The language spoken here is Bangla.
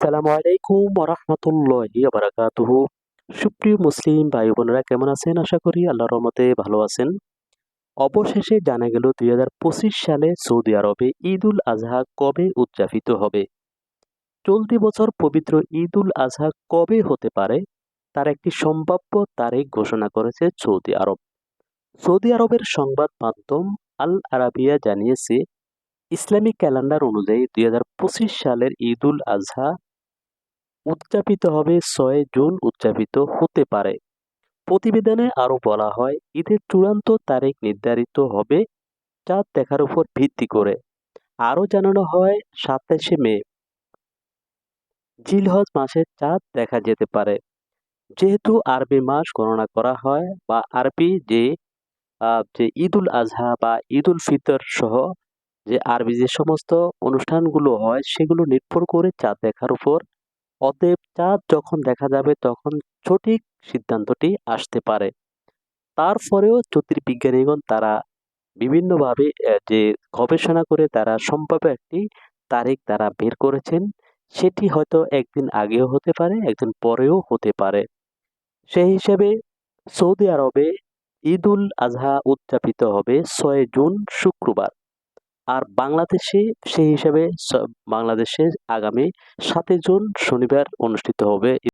আসসালামু আলাইকুম রহমতুল্লাহি বারাকাতুহু সুপ্রিয় মুসলিম ভাই বোনেরা কেমন আছেন? আশা করি আল্লাহর রহমতে ভালো আছেন। অবশেষে জানা গেল দুই সালে সৌদি আরবে ঈদ উল আজহা কবে উদযাপিত হবে? চলতি বছর পবিত্র ঈদ উল আজহা কবে হতে পারে? তার একটি সম্ভাব্য তারিখ ঘোষণা করেছে সৌদি আরব। সৌদি আরবের সংবাদ মাধ্যম আল আরাবিয়া জানিয়েছে, ইসলামিক ক্যালেন্ডার অনুযায়ী দুই হাজার পঁচিশ সালের ঈদ উল আজহা উদযাপিত হবে ছয় জুন উদযাপিত হতে পারে। প্রতিবেদনে আরও বলা হয়, ঈদের চূড়ান্ত তারিখ নির্ধারিত হবে চাঁদ দেখার উপর ভিত্তি করে। আরও জানানো হয়, সাতাশে মে জিলহজ মাসে চাঁদ দেখা যেতে পারে। যেহেতু আরবি মাস গণনা করা হয় বা আরবি যে যে ঈদুল আজহা বা ঈদুল ফিতর সহ যে আরবি যে সমস্ত অনুষ্ঠানগুলো হয়, সেগুলো নির্ভর করে চাঁদ দেখার উপর অতএব চাঁদ যখন দেখা যাবে তখন সঠিক সিদ্ধান্তটি আসতে পারে। তারপরেও জ্যোতির্বিজ্ঞানীগণ তারা বিভিন্নভাবে যে গবেষণা করে তারা সম্ভাব্য একটি তারিখ তারা বের করেছেন, সেটি হয়তো একদিন আগেও হতে পারে, একদিন পরেও হতে পারে। সেই হিসেবে সৌদি আরবে ঈদ উল আজহা উদযাপিত হবে ছয় জুন শুক্রবার। আর বাংলাদেশে সেই হিসাবে বাংলাদেশে আগামী সাতই জুন শনিবার অনুষ্ঠিত হবে।